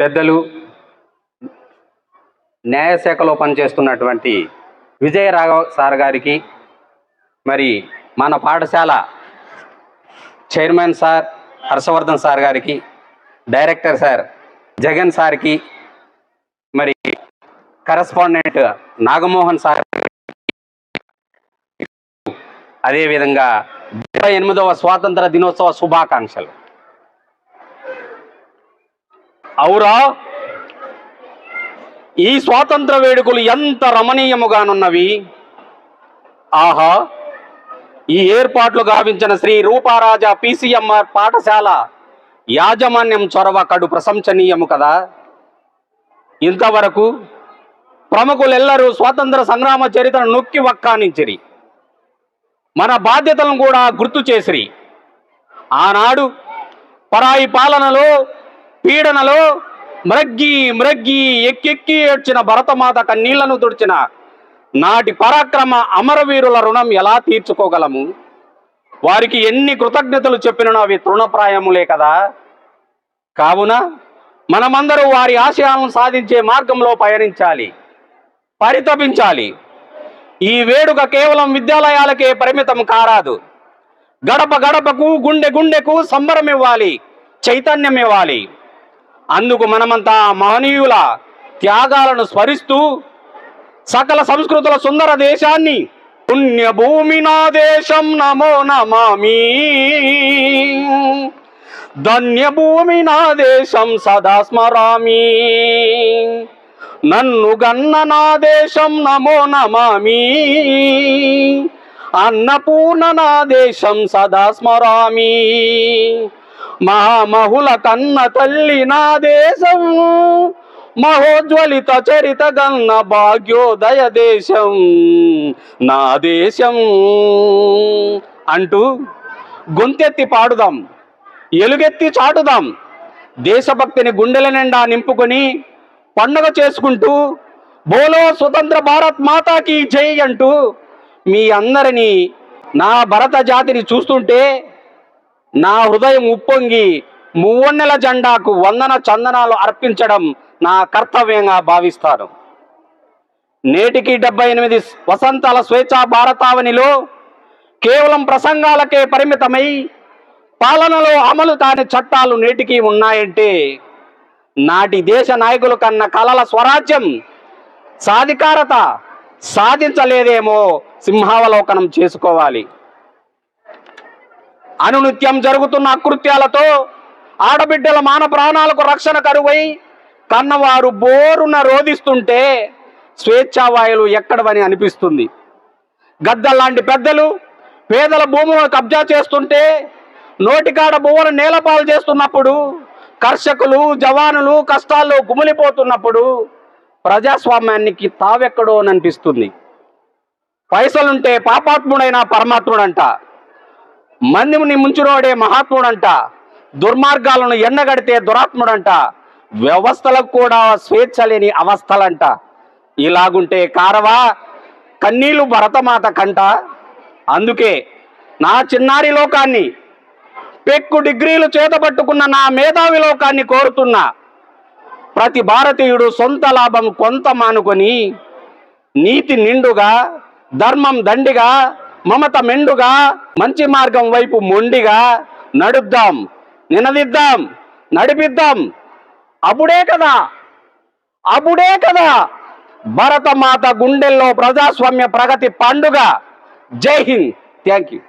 పెద్దలు న్యాయశాఖలో పనిచేస్తున్నటువంటి విజయ రాఘవ సార్ గారికి మరి మన పాఠశాల చైర్మన్ సార్ హర్షవర్ధన్ సార్ గారికి డైరెక్టర్ సార్ జగన్ సార్కి మరి కరస్పాండెంట్ నాగమోహన్ సార్ అదేవిధంగా డెబ్బై ఎనిమిదవ స్వాతంత్ర దినోత్సవ శుభాకాంక్షలు. అవురా? ఈ స్వాతంత్ర వేడుకలు ఎంత రమణీయముగానున్నవి? ఆహా ఈ ఏర్పాట్లు గావించిన శ్రీ రూపారాజా పిసిఎంఆర్ పాఠశాల యాజమాన్యం చొరవ కడు ప్రశంసనీయము కదా? ఇంతవరకు ప్రముఖులెల్లరూ స్వాతంత్ర సంగ్రామ చరిత్రను నొక్కి వక్కానించిరి. మన బాధ్యతలను కూడా గుర్తు చేసిరి. ఆనాడు పరాయి పాలనలో పీడనలో మ్రగ్గి మ్రగ్గి ఎక్కెక్కి ఏడ్చిన భరతమాత కన్నీళ్ళను తుడిచిన నాటి పరాక్రమ అమరవీరుల రుణం ఎలా తీర్చుకోగలము? వారికి ఎన్ని కృతజ్ఞతలు చెప్పిన అవి తృణప్రాయములే కదా. కావున మనమందరూ వారి ఆశయాలను సాధించే మార్గంలో పయనించాలి పరితపించాలి. ఈ వేడుక కేవలం విద్యాలయాలకే పరిమితం కారాదు. గడప గడపకు గుండె గుండెకు సంబరం ఇవ్వాలి చైతన్యం ఇవ్వాలి అందుకు మనమంతా మహనీయుల త్యాగాలను స్మరిస్తూ సకల సంస్కృతుల సుందర దేశాన్ని పుణ్యభూమి నా దేశం నమో నమామి. ధన్యభూమి నా దేశం సదా స్మరామి. నన్ను గన్న నా దేశం నమో నమామి. అన్నపూర్ణ నా దేశం సదా స్మరామి. మహామహుల కన్న తల్లి నా దేశం మహోజ్వలిత చరిత గన్న భాగ్యోదయ దేశం నా దేశం అంటూ గొంతెత్తి పాడుదాం ఎలుగెత్తి చాటుదాం దేశభక్తిని గుండెల నిండా నింపుకొని పండుగ చేసుకుంటూ బోలో స్వతంత్ర భారత్ మాతాకి జై అంటూ మీ అందరినీ నా భరత జాతిని చూస్తుంటే నా హృదయం ఉప్పొంగి మువ్వన్నెల జెండాకు వందన చందనాలు అర్పించడం నా కర్తవ్యంగా భావిస్తాను. నేటికి డెబ్బై ఎనిమిది వసంతాల స్వేచ్ఛా భారతావనిలో కేవలం ప్రసంగాలకే పరిమితమై పాలనలో అమలు కాని చట్టాలు నేటికి ఉన్నాయంటే నాటి దేశ నాయకులు కన్న కలల స్వరాజ్యం సాధికారత సాధించలేదేమో సింహావలోకనం చేసుకోవాలి. అనునిత్యం జరుగుతున్న అకృత్యాలతో ఆడబిడ్డల మాన ప్రాణాలకు రక్షణ కరువై కన్నవారు బోరున రోధిస్తుంటే స్వేచ్ఛావాయులు ఎక్కడవని అనిపిస్తుంది. గద్దల్లాంటి పెద్దలు పేదల భూములను కబ్జా చేస్తుంటే నోటికాడ భూములను నేలపాలు చేస్తున్నప్పుడు కర్షకులు జవానులు కష్టాల్లో గుమిలిపోతున్నప్పుడు ప్రజాస్వామ్యానికి తావెక్కడో అని అనిపిస్తుంది. పైసలుంటే పాపాత్ముడైన పరమాత్ముడంట. మందిని ముంచురోడే మహాత్ముడంట. దుర్మార్గాలను ఎండగడితే దురాత్ముడంట. వ్యవస్థలకు కూడా స్వేచ్ఛ లేని అవస్థలంట. ఇలాగుంటే కారవా? కన్నీళ్ళు భరతమాత కంట. అందుకే నా చిన్నారి లోకాన్ని పెక్కు డిగ్రీలు చేతపట్టుకున్న నా మేధావి లోకాన్ని కోరుతున్నా. ప్రతి భారతీయుడు సొంత లాభం కొంత మానుకొని నీతి నిండుగా ధర్మం దండిగా మమత మెండుగా మంచి మార్గం వైపు మొండిగా నడుద్దాం నినదిద్దాం నడిపిద్దాం. అప్పుడే కదా అప్పుడే కదా. భరతమాత గుండెల్లో ప్రజాస్వామ్య ప్రగతి పండుగ. జై హింద్. Thank you.